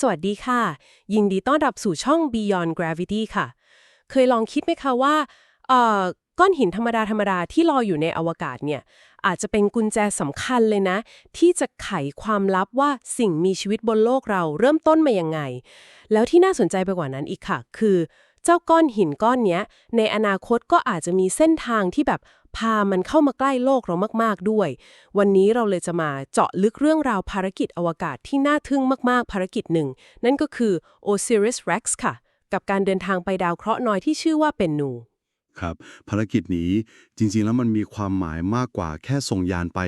สวัสดีค่ะ ยินดีต้อนรับสู่ช่อง Beyond Gravity ค่ะ เคยลองคิดไหมคะว่าเอ่อก้อนหินธรรมดาธรรมดาที่ลอยอยู่ในอวกาศเนี่ย อาจจะเป็นกุญแจสำคัญเลยนะ ที่จะไขความลับว่าสิ่งมีชีวิตบนโลกเราเริ่มต้นมายังไง แล้วที่น่าสนใจไปกว่านั้นอีกค่ะ คือ เจ้าก้อนหินก้อนนี้ในอนาคตก็อาจจะมีเส้นทางที่แบบ พามันเข้ามาใกล้โลกเรามาก ๆ ด้วย วันนี้เราเลยจะมาเจาะลึกเรื่องราวภารกิจอวกาศที่น่าทึ่งมาก ๆ ภารกิจหนึ่ง นั่นก็คือ Osiris Rex ค่ะ กับการเดินทางไปดาวเคราะห์น้อยที่ชื่อว่าเป็นนูครับภารกิจนี้จริงๆ แล้วมันมีความหมายมากกว่าแค่ส่งยานไป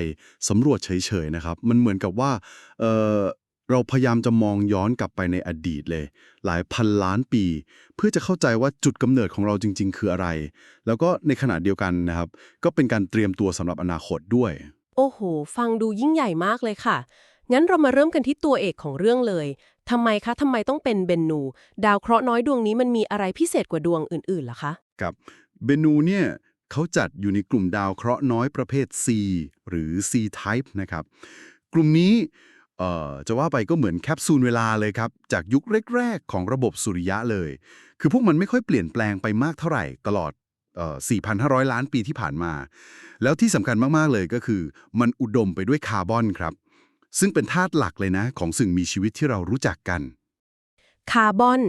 สำรวจเฉยๆนะครับ มันเหมือนกับว่า เอ่อเราพยายามจะมองย้อนกลับไปในอดีตเลย หลายพันล้านปี เพื่อจะเข้าใจว่าจุดกำเนิดของเราจริง ๆ คืออะไร แล้วก็ในขณะเดียวกันนะครับ ก็เป็นการเตรียมตัวสำหรับอนาคตด้วย โอ้โห ฟังดูยิ่งใหญ่มากเลยค่ะ งั้นเรามาเริ่มกันที่ตัวเอกของเรื่องเลยทำไมคะทำไมต้องเป็นเบนนู ดาวเคราะห์น้อยดวงนี้มันมีอะไรพิเศษกว่าดวงอื่นๆล่ะคะกับเบนูเนี่ยเขาจัดอยู่ในกลุ่มดาวเคราะห์น้อยประเภท C หรือ C-type นะครับ กลุ่มนี้ เอ่อจะว่าไปก็เหมือนแคปซูลเวลาเลยครับ จากยุคแรกๆ ของระบบสุริยะเลย คือพวกมันไม่ค่อยเปลี่ยนแปลงไปมากเท่าไหร่ตลอดเอ่อ4,500 ล้านปีที่ผ่านมา แล้วที่สำคัญมาก ๆ เลยก็คือ มันอุดมไปด้วยคาร์บอนครับ ซึ่งเป็นธาตุหลักเลยนะ ของสิ่งมีชีวิตที่เรารู้จักกัน คาร์บอน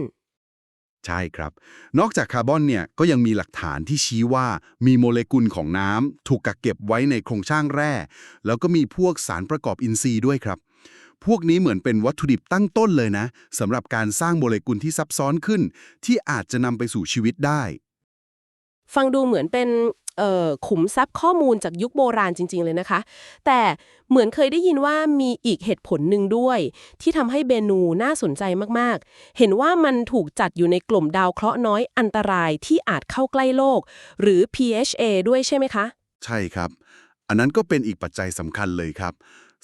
ใช่ครับ นอกจากคาร์บอนเนี่ยก็ยังมีหลักฐานที่ชี้ว่ามีโมเลกุลของน้ำถูกกักเก็บไว้ในโครงสร้างแร่ แล้วก็มีพวกสารประกอบอินทรีย์ด้วยครับ พวกนี้เหมือนเป็นวัตถุดิบตั้งต้นเลยนะสำหรับการสร้างโมเลกุลที่ซับซ้อนขึ้น ที่อาจจะนำไปสู่ชีวิตได้ ฟังดูเหมือนเป็นเอ่อขุมทรัพย์ข้อมูลจากยุคโบราณจริง ๆ เลยนะคะ แต่เหมือนเคยได้ยินว่ามีอีกเหตุผลหนึ่งด้วย ที่ทำให้เบนูน่าสนใจมากๆ เห็นว่ามันถูกจัดอยู่ในกลุ่มดาวเคราะห์น้อยอันตรายที่อาจเข้าใกล้โลก หรือ PHA ด้วยใช่ไหมคะ ใช่ครับ อันนั้นก็เป็นอีกปัจจัยสำคัญเลยครับ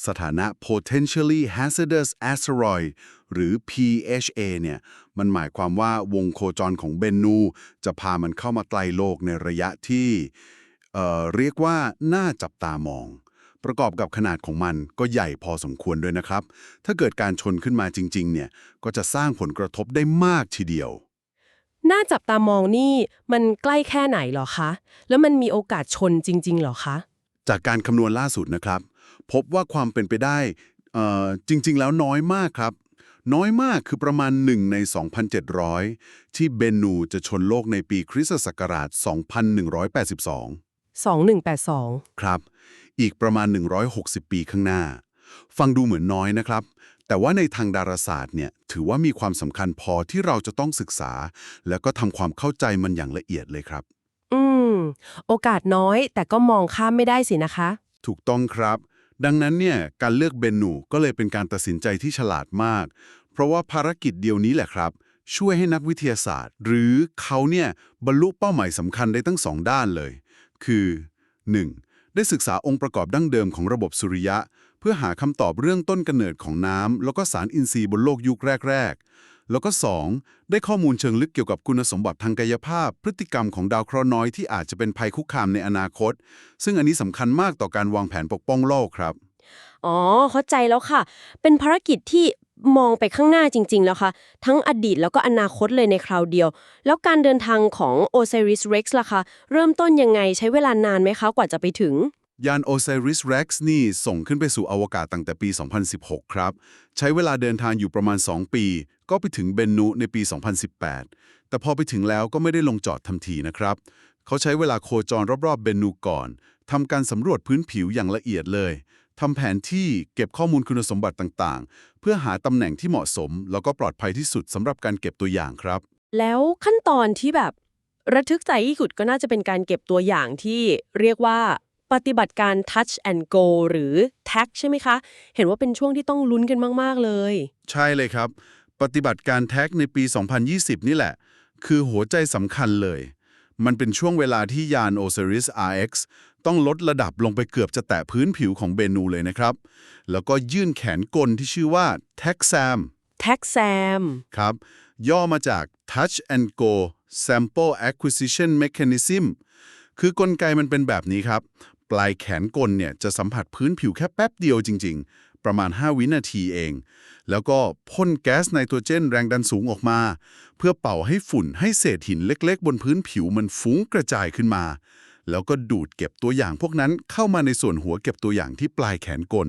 สถานะ potentially hazardous asteroid หรือ PHA เนี่ย มันหมายความว่าวงโคจรของเบนูจะพามันเข้ามาใกล้โลกในระยะที่เอ่อเรียกว่าน่าจับตามอง ประกอบกับขนาดของมันก็ใหญ่พอสมควรด้วยนะครับ ถ้าเกิดการชนขึ้นมาจริง ๆ เนี่ย ก็จะสร้างผลกระทบได้มากทีเดียว น่าจับตามองนี่มันใกล้แค่ไหนเหรอคะ แล้วมันมีโอกาสชนจริงๆเหรอคะ จากการคำนวณล่าสุดนะครับ พบว่าความเป็นไปได้เอ่อจริง ๆ แล้วน้อยมากครับ น้อยมากคือประมาณ 1 ใน 2,700 ที่เบนูจะชนโลกในปีคริสตศักราช 2182 2182 ครับ อีกประมาณ 160 ปีข้างหน้า ฟังดูเหมือนน้อยนะครับ แต่ว่าในทางดาราศาสตร์เนี่ย ถือว่ามีความสำคัญพอที่เราจะต้องศึกษา แล้วก็ทำความเข้าใจมันอย่างละเอียดเลยครับ อืม โอกาสน้อยแต่ก็มองข้ามไม่ได้สินะคะ ถูกต้องครับ ดังนั้นเนี่ยการเลือกเบนนูก็เลยเป็นการตัดสินใจที่ฉลาดมาก เพราะว่าภารกิจเดียวนี้แหละครับ ช่วยให้นักวิทยาศาสตร์ หรือเขาเนี่ยบรรลุเป้าหมายสำคัญได้ทั้งสองด้านเลย คือ 1. ได้ศึกษาองค์ประกอบดั้งเดิมของระบบสุริยะ เพื่อหาคำตอบเรื่องต้นกำเนิดของน้ำแล้วก็สารอินทรีย์บนโลกยุคแรก ๆ แล้วก็ 2. ได้ข้อมูลเชิงลึกเกี่ยวกับคุณสมบัติทางกายภาพ พฤติกรรมของดาวเคราะห์น้อยที่อาจจะเป็นภัยคุกคามในอนาคต ซึ่งอันนี้สำคัญมากต่อการวางแผนปกป้องโลกครับ อ๋อ เข้าใจแล้วค่ะ เป็นภารกิจที่มองไปข้างหน้าจริง ๆ แล้วค่ะ ทั้งอดีตแล้วก็อนาคตเลยในคราวเดียว แล้วการเดินทางของ Osiris Rex ล่ะคะ เริ่มต้นยังไงใช้เวลานานไหมคะกว่าจะไปถึง ยาน Osiris Rex นี่ส่งขึ้นไปสู่อวกาศตั้งแต่ปี 2016 ครับ ใช้เวลาเดินทางอยู่ประมาณ 2 ปี ก็ไปถึงเบนนูในปี 2018 แต่พอไปถึงแล้วก็ไม่ได้ลงจอดทันทีนะครับ เขาใช้เวลาโคจรรอบๆเบนนูก่อนทำการสำรวจพื้นผิวอย่างละเอียดเลยทำแผนที่เก็บข้อมูลคุณสมบัติต่างๆ เพื่อหาตำแหน่งที่เหมาะสม แล้วก็ปลอดภัยที่สุดสำหรับการเก็บตัวอย่างครับ แล้วขั้นตอนที่แบบระทึกใจที่สุดก็น่าจะเป็นการเก็บตัวอย่างที่เรียกว่า ปฏิบัติการ touch and go หรือ tag ใช่ไหมคะ เห็นว่าเป็นช่วงที่ต้องลุ้นกันมาก ๆ เลย ใช่เลยครับ ปฏิบัติการแท็กในปี 2020 นี่แหละ คือหัวใจสำคัญเลย มันเป็นช่วงเวลาที่ยาน Osiris RX ต้องลดระดับลงไปเกือบจะแตะพื้นผิวของเบนูเลยนะครับ แล้วก็ยื่นแขนกลที่ชื่อว่า TAXAM tag sam ครับ ย่อมาจาก Touch and Go Sample Acquisition Mechanism คือกลไกมันเป็นแบบนี้ครับ ปลายแขนกลเนี่ยจะสัมผัสพื้นผิวแค่แป๊บเดียวจริง ๆ ประมาณ 5 วินาทีเอง แล้วก็พ่นแก๊สไนโตรเจนแรงดันสูงออกมา เพื่อเป่าให้ฝุ่นให้เศษหินเล็ก ๆ บนพื้นผิวมันฟุ้งกระจายขึ้นมา แล้วก็ดูดเก็บตัวอย่างพวกนั้นเข้ามาในส่วนหัวเก็บตัวอย่างที่ปลายแขนกล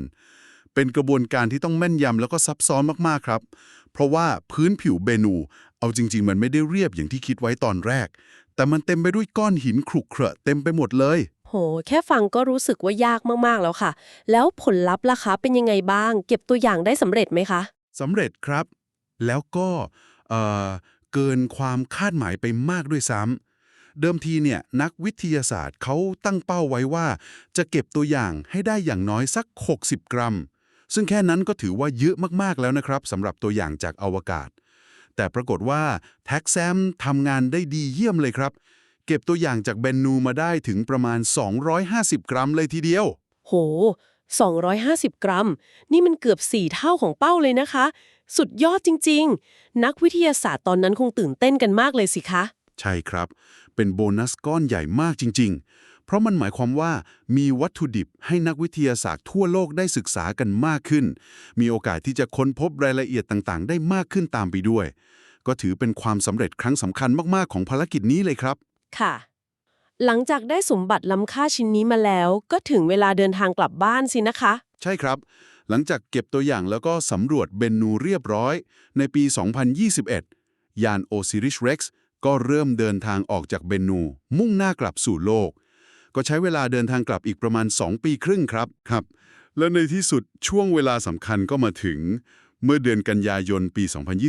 เป็นกระบวนการที่ต้องแม่นยำแล้วก็ซับซ้อนมากๆครับ เพราะว่าพื้นผิวเบนู เอาจริง ๆ มันไม่ได้เรียบอย่างที่คิดไว้ตอนแรก แต่มันเต็มไปด้วยก้อนหินขรุขระเต็มไปหมดเลย โห แค่ฟังก็รู้สึกว่ายากมากๆแล้วค่ะ แล้วผลลัพธ์ล่ะคะเป็นยังไงบ้าง เก็บตัวอย่างได้สำเร็จไหมคะสำเร็จครับ แล้วก็เอ่อเกินความคาดหมายไปมากด้วยซ้ำเดิมทีเนี่ยนักวิทยาศาสตร์เขาตั้งเป้าไว้ว่า จะเก็บตัวอย่างให้ได้อย่างน้อยสัก 60 กรัม ซึ่งแค่นั้นก็ถือว่าเยอะมากๆแล้วนะครับสำหรับตัวอย่างจากอวกาศ แต่ปรากฏว่าแท็กแซมทำงานได้ดีเยี่ยมเลยครับ เก็บตัวอย่างจากเบนนูมาได้ถึงประมาณ 250 กรัมเลยทีเดียว โห 250 กรัม นี่มันเกือบ 4 เท่าของเป้าเลยนะคะ สุดยอดจริง ๆ นักวิทยาศาสตร์ตอนนั้นคงตื่นเต้นกันมากเลยสิคะ ใช่ครับ เป็นโบนัสก้อนใหญ่มากจริง ๆ เพราะมันหมายความว่ามีวัตถุดิบให้นักวิทยาศาสตร์ทั่วโลกได้ศึกษากันมากขึ้น มีโอกาสที่จะค้นพบรายละเอียดต่างๆ ได้มากขึ้นตามไปด้วย ก็ถือเป็นความสำเร็จครั้งสำคัญมากๆของภารกิจนี้เลยครับ ค่ะ หลังจากได้สมบัติล้ำค่าชิ้นนี้มาแล้ว ก็ถึงเวลาเดินทางกลับบ้านสินะคะ ใช่ครับ หลังจากเก็บตัวอย่างแล้วก็สำรวจเบนนูเรียบร้อย ในปี 2021 ยาน Osiris Rex ก็เริ่มเดินทางออกจากเบนนู มุ่งหน้ากลับสู่โลก ก็ใช้เวลาเดินทางกลับอีกประมาณ 2 ปีครึ่งครับครับ และในที่สุดช่วงเวลาสำคัญก็มาถึง เมื่อเดือนกันยายนปี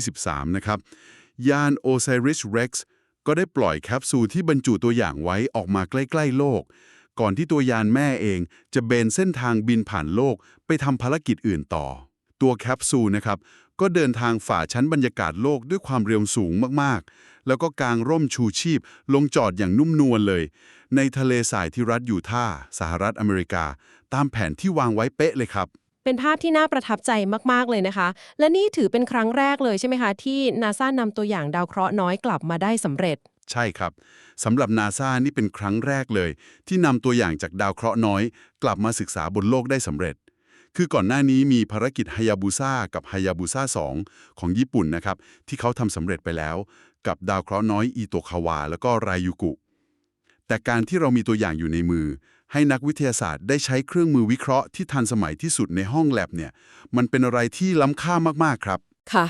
2023 นะครับ ยาน Osiris Rex ก็็ได้ปล่อยแคปซูลที่บรรจุตัวอย่างไว้ออกมาใกล้ ๆ โลก ก่อนที่ตัวยานแม่เองจะเบนเส้นทางบินผ่านโลกไปทำภารกิจอื่นต่อ ตัวแคปซูลนะครับ ก็เดินทางฝ่าชั้นบรรยากาศโลกด้วยความเร็วสูงมากๆ แล้วก็กางร่มชูชีพ ลงจอดอย่างนุ่มนวลเลย ในทะเลทรายที่รัฐยูทาห์สหรัฐอเมริกา ตามแผนที่วางไว้เป๊ะเลยครับ เป็นภาพที่น่าประทับใจมาก ๆ เลยนะคะ และนี่ถือเป็นครั้งแรกเลยใช่ไหมคะ ที่นาซานำตัวอย่างดาวเคราะห์น้อยกลับมาได้สำเร็จ ใช่ครับสำหรับนาซานี่เป็นครั้งแรกเลย ที่นำตัวอย่างจากดาวเคราะห์น้อย กลับมาศึกษาบนโลกได้สำเร็จ คือก่อนหน้านี้มีภารกิจฮายาบุซ่ากับฮายาบุซ่า2ของญี่ปุ่นนะครับ ที่เขาทำสำเร็จไปแล้ว กับดาวเคราะห์น้อยอีโตคาวาแล้วก็ไรยูกุ แต่การที่เรามีตัวอย่างอยู่ในมือ ให้นักวิทยาศาสตร์ได้ใช้เครื่องมือวิเคราะห์ที่ทันสมัยที่สุดในห้องแลบเนี่ยมันเป็นอะไรที่ล้ำค่ามากๆครับ ค่ะ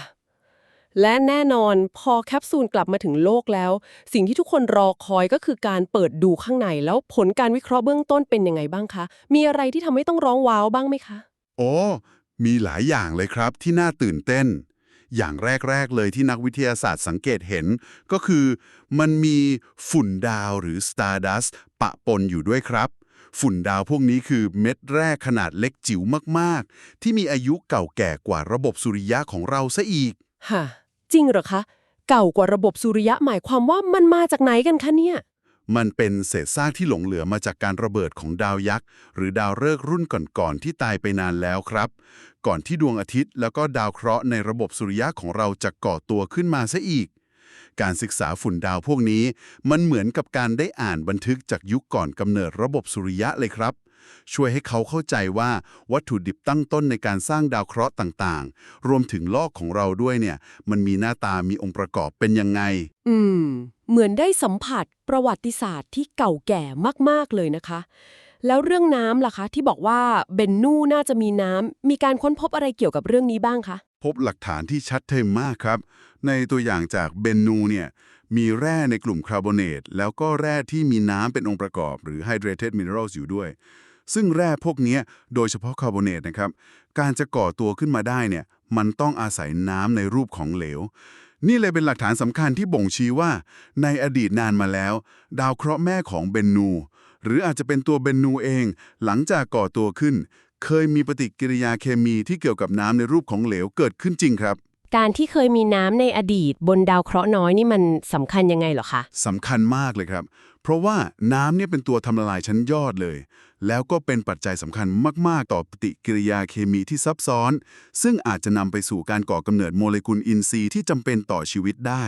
และแน่นอนพอแคปซูลกลับมาถึงโลกแล้ว สิ่งที่ทุกคนรอคอยก็คือการเปิดดูข้างในแล้วผลการวิเคราะห์เบื้องต้นเป็นยังไงบ้างคะ มีอะไรที่ทำให้ต้องร้องว้าวบ้างไหมคะ โอ้มีหลายอย่างเลยครับที่น่าตื่นเต้น อย่างแรก ๆ เลยที่นักวิทยาศาสตร์สังเกตเห็น ก็คือ มันมีฝุ่นดาวหรือ Stardust ปะปนอยู่ด้วยครับ ฝุ่นดาวพวกนี้คือเม็ดแร่ขนาดเล็กจิ๋วมากๆ ที่มีอายุเก่าแก่กว่าระบบสุริยะของเราซะอีก ฮะ จริงเหรอคะ เก่ากว่าระบบสุริยะหมายความว่ามันมาจากไหนกันคะเนี่ย มันเป็นเศษซากที่หลงเหลือมาจากการระเบิดของดาวยักษ์ หรือดาวฤกษ์รุ่นก่อนๆที่ตายไปนานแล้วครับ ก่อนที่ดวงอาทิตย์แล้วก็ดาวเคราะห์ในระบบสุริยะของเราจะก่อตัวขึ้นมาซะอีก การศึกษาฝุ่นดาวพวกนี้ มันเหมือนกับการได้อ่านบันทึกจากยุคก่อนกำเนิดระบบสุริยะเลยครับ ช่วยให้เขาเข้าใจว่าวัตถุดิบตั้งต้นในการสร้างดาวเคราะห์ต่างๆ รวมถึงโลกของเราด้วยเนี่ย มันมีหน้าตามีองค์ประกอบเป็นยังไง อืม เหมือนได้สัมผัสประวัติศาสตร์ที่เก่าแก่มากๆเลยนะคะ แล้วเรื่องน้ำล่ะคะ ที่บอกว่าเบนนูน่าจะมีน้ำมีการค้นพบอะไรเกี่ยวกับเรื่องนี้บ้างคะพบหลักฐานที่ชัดเจนมากครับ ในตัวอย่างจากเบนนูเนี่ยมีแร่ในกลุ่มคาร์บอเนตแล้วก็แร่ที่มีน้ำเป็นองค์ประกอบ หรือ hydrated minerals อยู่ด้วย ซึ่งแร่พวกนี้โดยเฉพาะคาร์บอเนตนะครับ การจะก่อตัวขึ้นมาได้เนี่ยมันต้องอาศัยน้ำในรูปของเหลว นี่เลยเป็นหลักฐานสำคัญที่บ่งชี้ว่า ในอดีตนานมาแล้ว ดาวเคราะห์แม่ของเบนนู หรืออาจจะเป็นตัวเบนนูเอง หลังจากก่อตัวขึ้น เคยมีปฏิกิริยาเคมีที่เกี่ยวกับน้ำในรูปของเหลวเกิดขึ้นจริงครับ การที่เคยมีน้ำในอดีตบนดาวเคราะห์น้อยนี่มันสำคัญยังไงเหรอคะสำคัญมากเลยครับ เพราะว่าน้ำเนี่ยเป็นตัวทำละลายชั้นยอดเลย แล้วก็เป็นปัจจัยสำคัญมาก ๆ ต่อปฏิกิริยาเคมีที่ซับซ้อน ซึ่งอาจจะนำไปสู่การก่อกำเนิดโมเลกุลอินทรีย์ที่จำเป็นต่อชีวิตได้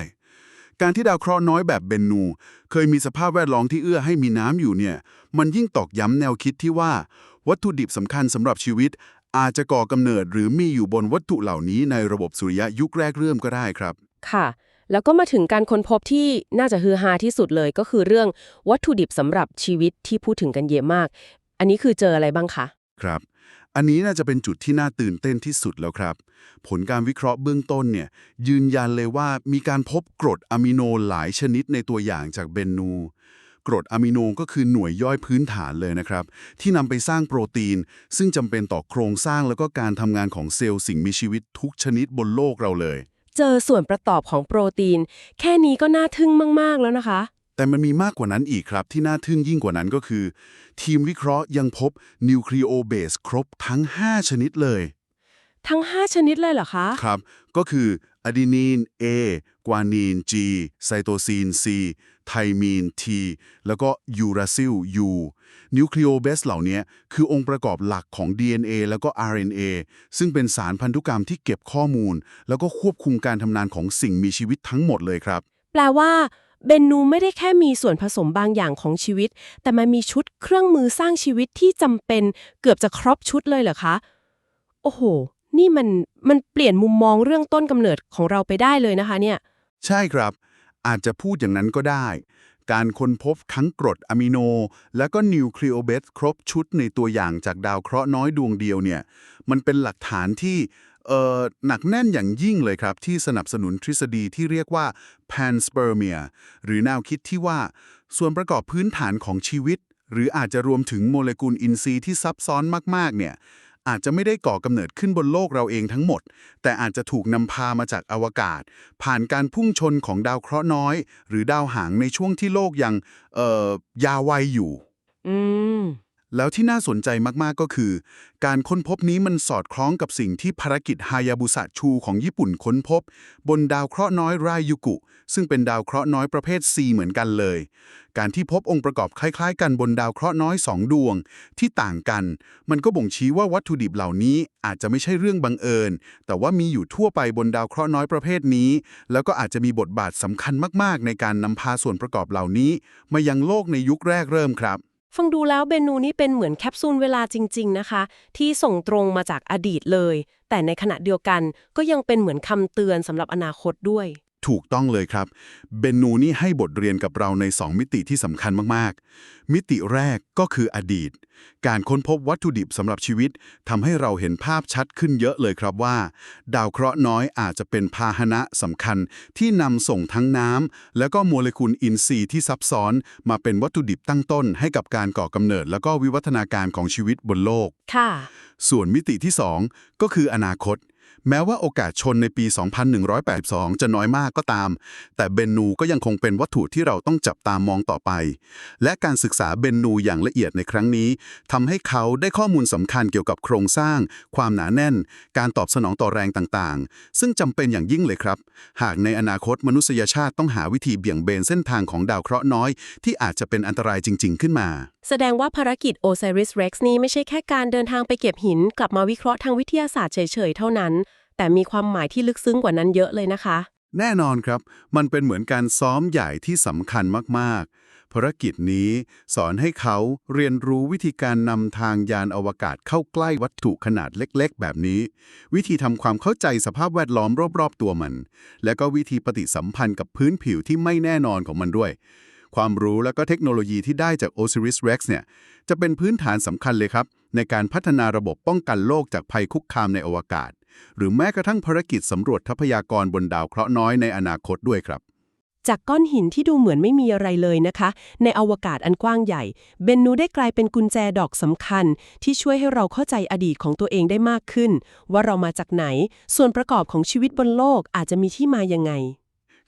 การที่ดาวเคราะห์น้อยแบบเบนนู เคยมีสภาพแวดล้อมที่เอื้อให้มีน้ำอยู่เนี่ย มันยิ่งตอกย้ำแนวคิดที่ว่า วัตถุดิบสำคัญสำหรับชีวิต อาจจะก่อกำเนิดหรือมีอยู่บนวัตถุเหล่านี้ในระบบสุริยะยุคแรกเริ่มก็ได้ครับ ค่ะ แล้วก็มาถึงการค้นพบที่น่าจะฮือฮาที่สุดเลยก็คือเรื่องวัตถุดิบสำหรับชีวิตที่พูดถึงกันเยอะมาก อันนี้คือเจออะไรบ้างคะ ครับ อันนี้น่าจะเป็นจุดที่น่าตื่นเต้นที่สุดแล้วครับ ผลการวิเคราะห์เบื้องต้นเนี่ยยืนยันเลยว่ามีการพบกรดอะมิโนหลายชนิดในตัวอย่างจากเบนนู กรดอะมิโนก็คือหน่วยย่อยพื้นฐานเลยนะครับ ที่นำไปสร้างโปรตีน ซึ่งจำเป็นต่อโครงสร้างแล้วก็การทำงานของเซลล์สิ่งมีชีวิตทุกชนิดบนโลกเราเลย เจอส่วนประกอบของโปรตีน แค่นี้ก็น่าทึ่งมาก ๆ แล้วนะคะแต่มันมีมากกว่านั้นอีกครับ ที่น่าทึ่งยิ่งกว่านั้นก็คือ ทีมวิเคราะห์ยังพบนิวคลีโอเบสครบทั้ง 5 ชนิดเลย ทั้ง 5 ชนิดเลยเหรอคะ ครับ ก็คืออะดีนีน A กวานีน G ไซโตซีน C ไทมีน T แล้วก็ยูราซิล U นิวคลีโอเบสเหล่านี้คือองค์ประกอบหลักของ DNA แล้วก็ RNA ซึ่งเป็นสารพันธุกรรมที่เก็บข้อมูล แล้วก็ควบคุมการทำงานของสิ่งมีชีวิตทั้งหมดเลยครับ แปลว่าเบนนูไม่ได้แค่มีส่วนผสมบางอย่างของชีวิต แต่มันมีชุดเครื่องมือสร้างชีวิตที่จำเป็นเกือบจะครบชุดเลยเหรอคะ โอ้โห นี่มันมันเปลี่ยนมุมมองเรื่องต้นกำเนิดของเราไปได้เลยนะคะเนี่ย ใช่ครับ อาจจะพูดอย่างนั้นก็ได้ การค้นพบทั้งกรดอะมิโน และก็นิวคลีโอเบสครบชุดในตัวอย่างจากดาวเคราะห์น้อยดวงเดียวเนี่ย มันเป็นหลักฐานที่เอ่อหนักแน่นอย่างยิ่งเลยครับ ที่สนับสนุนทฤษฎีที่เรียกว่า panspermia หรือแนวคิดที่ว่า ส่วนประกอบพื้นฐานของชีวิต หรืออาจจะรวมถึงโมเลกุลอินทรีย์ที่ซับซ้อนมาก ๆ เนี่ย อาจจะไม่ได้ก่อกำเนิดขึ้นบนโลกเราเองทั้งหมด แต่อาจจะถูกนำพามาจากอวกาศ ผ่านการพุ่งชนของดาวเคราะห์น้อย หรือดาวหางในช่วงที่โลกยังเอ่อยาวัยอยู่ อืม แล้วที่น่าสนใจมากๆก็คือ การค้นพบนี้มันสอดคล้องกับสิ่งที่ภารกิจฮายาบุสะชูของญี่ปุ่นค้นพบ บนดาวเคราะห์น้อยไรยุกุ ซึ่งเป็นดาวเคราะห์น้อยประเภท C เหมือนกันเลย การที่พบองค์ประกอบคล้ายๆ กันบนดาวเคราะห์น้อยสองดวง ที่ต่างกัน มันก็บ่งชี้ว่าวัตถุดิบเหล่านี้อาจจะไม่ใช่เรื่องบังเอิญ แต่ว่ามีอยู่ทั่วไปบนดาวเคราะห์น้อยประเภทนี้ แล้วก็อาจจะมีบทบาทสำคัญมากๆ ในการนำพาส่วนประกอบเหล่านี้ มายังโลกในยุคแรกเริ่มครับ ฟังดูแล้วเบนูนี่เป็นเหมือนแคปซูลเวลาจริง ๆ นะคะ ที่ส่งตรงมาจากอดีตเลย แต่ในขณะเดียวกันก็ยังเป็นเหมือนคำเตือนสำหรับอนาคตด้วย ถูกต้องเลยครับ เบนนูนี่ให้บทเรียนกับเราใน 2 มิติที่สำคัญมาก ๆ มิติแรกก็คืออดีต การค้นพบวัตถุดิบสำหรับชีวิตทำให้เราเห็นภาพชัดขึ้นเยอะเลยครับว่า ดาวเคราะห์น้อยอาจจะเป็นพาหนะสำคัญที่นำส่งทั้งน้ำแล้วก็โมเลกุลอินทรีย์ที่ซับซ้อน มาเป็นวัตถุดิบตั้งต้น ให้กับการก่อกำเนิด แล้วก็วิวัฒนาการของชีวิตบนโลก ค่ะ ส่วนมิติที่ 2 ก็คืออนาคต แม้ว่าโอกาสชนในปี 2182 จะน้อยมากก็ตาม แต่เบนนูก็ยังคงเป็นวัตถุที่เราต้องจับตามองต่อไป และการศึกษาเบนนูอย่างละเอียดในครั้งนี้ทำให้เขาได้ข้อมูลสำคัญเกี่ยวกับโครงสร้าง ความหนาแน่น การตอบสนองต่อแรงต่างๆ ซึ่งจำเป็นอย่างยิ่งเลยครับ หากในอนาคตมนุษยชาติต้องหาวิธีเบี่ยงเบนเส้นทางของดาวเคราะห์น้อย ที่อาจจะเป็นอันตรายจริง ๆ ขึ้นมา แสดงว่าภารกิจ Osiris Rex นี่ไม่ใช่แค่การเดินทางไปเก็บหิน กลับมาวิเคราะห์ทางวิทยาศาสตร์เฉยๆเท่านั้น แต่มีความหมายที่ลึกซึ้งกว่านั้นเยอะเลยนะคะ แน่นอนครับ มันเป็นเหมือนการซ้อมใหญ่ที่สำคัญมากๆ ภารกิจนี้สอนให้เขาเรียนรู้วิธีการนำทางยานอวกาศเข้าใกล้วัตถุขนาดเล็ก ๆ แบบนี้ วิธีทำความเข้าใจสภาพแวดล้อมรอบๆ ตัวมัน และก็วิธีปฏิสัมพันธ์กับพื้นผิวที่ไม่แน่นอนของมันด้วยความรู้และก็เทคโนโลยีที่ได้จาก Osiris Rex เนี่ยจะเป็นพื้นฐานสำคัญเลยครับ ในการพัฒนาระบบป้องกันโลกจากภัยคุกคามในอวกาศ หรือแม้กระทั่งภารกิจสำรวจทรัพยากรบนดาวเคราะห์น้อยในอนาคตด้วยครับ จากก้อนหินที่ดูเหมือนไม่มีอะไรเลยนะคะ ในอวกาศอันกว้างใหญ่ เบนนูได้กลายเป็นกุญแจดอกสำคัญ ที่ช่วยให้เราเข้าใจอดีตของตัวเองได้มากขึ้น ว่าเรามาจากไหน ส่วนประกอบของชีวิตบนโลกอาจจะมีที่มายังไง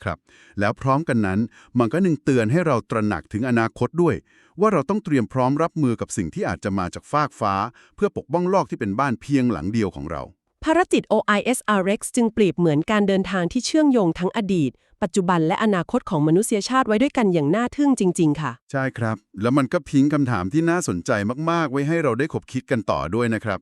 ครับแล้วพร้อมกันนั้นมันก็นึงเตือนให้เราตระหนักถึงอนาคตด้วย ว่าเราต้องเตรียมพร้อมรับมือกับสิ่งที่อาจจะมาจากฟากฟ้า เพื่อปกป้องโลกที่เป็นบ้านเพียงหลังเดียวของเรา ภารกิจ OISRX จึงเปรียบเหมือนการเดินทางที่เชื่อมโยงทั้งอดีต ปัจจุบันและอนาคตของมนุษยชาติไว้ด้วยกันอย่างน่าทึ่งจริง ๆ ค่ะ ใช่ครับ แล้วมันก็พิงคำถามที่น่าสนใจมาก ๆ ไว้ให้เราได้ขบคิดกันต่อด้วยนะครับ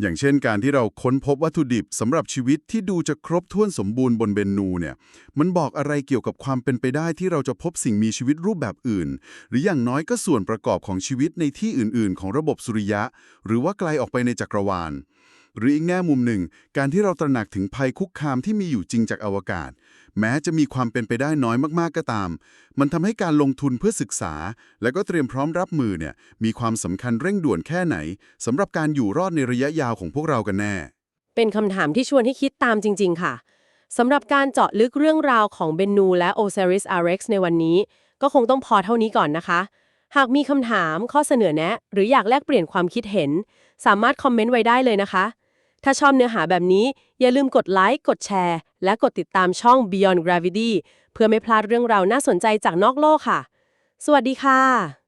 อย่างเช่นการที่เราค้นพบวัตถุดิบสำหรับชีวิตที่ดูจะครบถ้วนสมบูรณ์บนเบนนูเนี่ย มันบอกอะไรเกี่ยวกับความเป็นไปได้ที่เราจะพบสิ่งมีชีวิตรูปแบบอื่น หรืออย่างน้อยก็ส่วนประกอบของชีวิตในที่อื่น ๆ ของระบบสุริยะ หรือว่าไกลออกไปในจักรวาล หรืออีกแง่มุมหนึ่ง การที่เราตระหนักถึงภัยคุกคามที่มีอยู่จริงจากอวกาศ แม้จะมีความเป็นไปได้น้อยมากๆก็ตาม มันทำให้การลงทุนเพื่อศึกษา และก็เตรียมพร้อมรับมือเนี่ยมีความสำคัญเร่งด่วนแค่ไหนสำหรับการอยู่รอดในระยะยาวของพวกเรากันแน่ เป็นคำถามที่ชวนให้คิดตามจริง ๆ ค่ะสำหรับการเจาะลึกเรื่องราวของเบนูและ Osiris Rex ในวันนี้ ก็คงต้องพอเท่านี้ก่อนนะคะหากมีคำถาม ข้อเสนอแนะ หรืออยากแลกเปลี่ยนความคิดเห็น สามารถคอมเมนต์ไว้ได้เลยนะคะ ถ้าชอบเนื้อหาแบบนี้ อย่าลืมกดไลค์ กดแชร์ และกดติดตามช่อง Beyond Gravity เพื่อไม่พลาดเรื่องราวน่าสนใจจากนอกโลกค่ะ สวัสดีค่ะ